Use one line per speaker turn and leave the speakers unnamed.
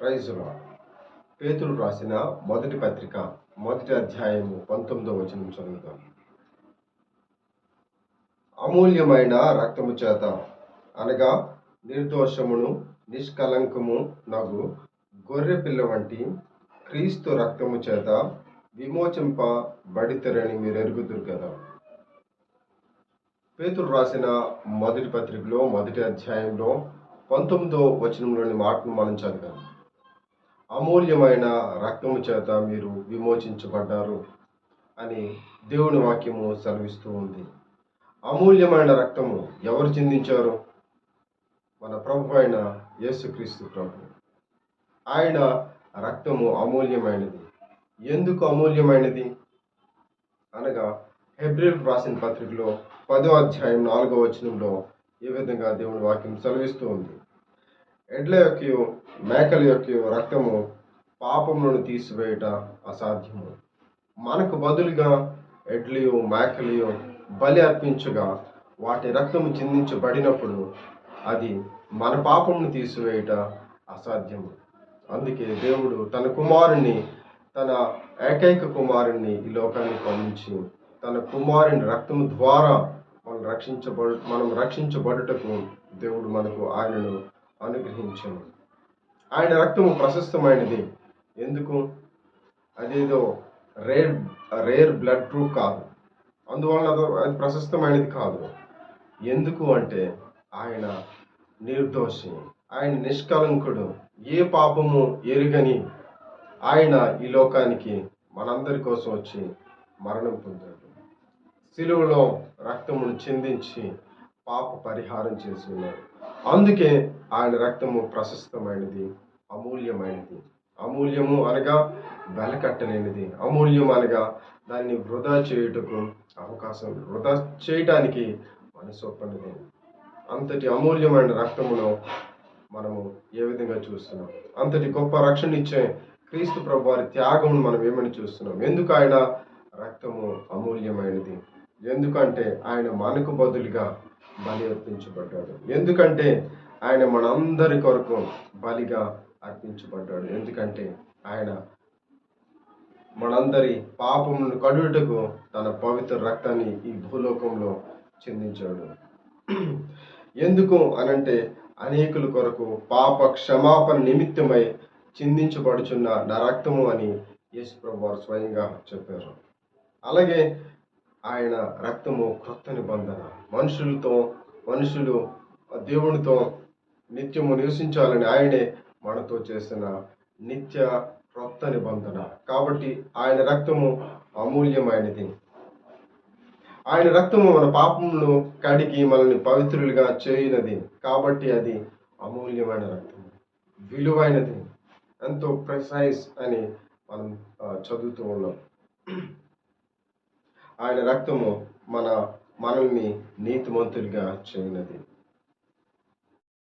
ప్రైజులో పేతులు రాసిన మొదటి పత్రిక మొదటి అధ్యాయము పంతొమ్మిదో వచనం చదువుతాం అమూల్యమైన రక్తము చేత అనగా నిర్దోషమును నిష్కలంకము నగు గొర్రె పిల్ల వంటి క్రీస్తు రక్తము చేత విమోచింపబడితరని మీరు ఎరుగుదురు కదా. పేతురు రాసిన మొదటి పత్రికలో మొదటి అధ్యాయంలో పంతొమ్మిదో వచనంలోని మాటను మనం చదివాము అమూల్యమైన రక్తము చేత మీరు విమోచించబడ్డారు అని దేవుని వాక్యము సెలవిస్తూ ఉంది. అమూల్యమైన రక్తము ఎవరు చిందించారు? మన ప్రభు అయిన యేసుక్రీస్తు ప్రభు. ఆయన రక్తము అమూల్యమైనది. ఎందుకు అమూల్యమైనది? అనగా హెబ్రిల్ రాసిన పత్రికలో పదో అధ్యాయం నాలుగో వచనంలో ఏ విధంగా దేవుని వాక్యం సెలవిస్తూ ఉంది. ఎడ్ల యొక్క మేకల యొక్క రక్తము పాపములను తీసివేయట అసాధ్యము. మనకు బదులుగా ఎడ్లియో మేకలియో బలి అర్పించగా వాటి రక్తము చిందించబడినప్పుడు అది మన పాపమును తీసివేయట అసాధ్యము. అందుకే దేవుడు తన కుమారుణ్ణి తన ఏకైక కుమారుణ్ణి ఈ లోకాన్ని పంపించి తన కుమారుని రక్తము ద్వారా మనం రక్షించబడు మనం రక్షించబడుటకు దేవుడు మనకు ఆయనను అనుగ్రహించను ఆయన రక్తము ప్రశస్తమైనది. ఎందుకు? అదేదో రేర్ రేర్ బ్లడ్ ప్రూఫ్ కాదు. అందువలన అది- ప్రశస్తమైనది కాదు. ఎందుకు అంటే ఆయన నిర్దోషి ఆయన నిష్కలంకుడు ఏ పాపము ఎరుగని ఆయన ఈ లోకానికి మనందరి కోసం వచ్చి మరణం పొందాడు. సిలువలో రక్తమును చిందించి పాప పరిహారం చేసి ఉన్నాడు. అందుకే ఆయన రక్తము ప్రశస్తమైనది అమూల్యమైనది. అమూల్యము అనగా వెలకట్టలేనిది. అమూల్యం అనగా దాన్ని వృధా చేయుటకు అవకాశం వృధా చేయటానికి మనసొప్పనిది అంతటి అమూల్యమైన రక్తమును మనము ఏ విధంగా చూస్తున్నాం? అంతటి గొప్ప రక్షణ ఇచ్చే క్రీస్తు ప్రభు వారి త్యాగమును మనం ఏమని చూస్తున్నాం? ఎందుకు ఆయన రక్తము అమూల్యమైనది? ఎందుకంటే ఆయన మనకు బదులుగా బలి అర్పించబడ్డాడు. ఎందుకంటే ఆయన మనందరి కొరకు బలిగా అర్పించబడ్డాడు. ఎందుకంటే ఆయన మనందరి పాపమును కడుటకు తన పవిత్ర రక్తాన్ని ఈ భూలోకంలో చెందించాడు. ఎందుకు అనంటే అనేకుల కొరకు పాప క్షమాపణ నిమిత్తమై చిందించబడుచున్న నా రక్తము అని యేసు ప్రభు వారు స్వయంగా చెప్పారు. అలాగే ఆయన రక్తము క్రొత్త నిబంధన మనుషులతో మనుషులు దేవునితో నిత్యము నివసించాలని ఆయనే మనతో చేసిన నిత్య క్రొత్త నిబంధన కాబట్టి ఆయన రక్తము అమూల్యమైనది. ఆయన రక్తము మన పాపమును కడిగి మనల్ని పవిత్రులుగా చేయనది. కాబట్టి అది అమూల్యమైన రక్తము. విలువైనది. ఎంతో ప్రెసైజ్ అని మనం చదువుతూ ఉన్నాం. ఆయన రక్తము మన మనల్ని నీతిమంతుడిగా చేయనది.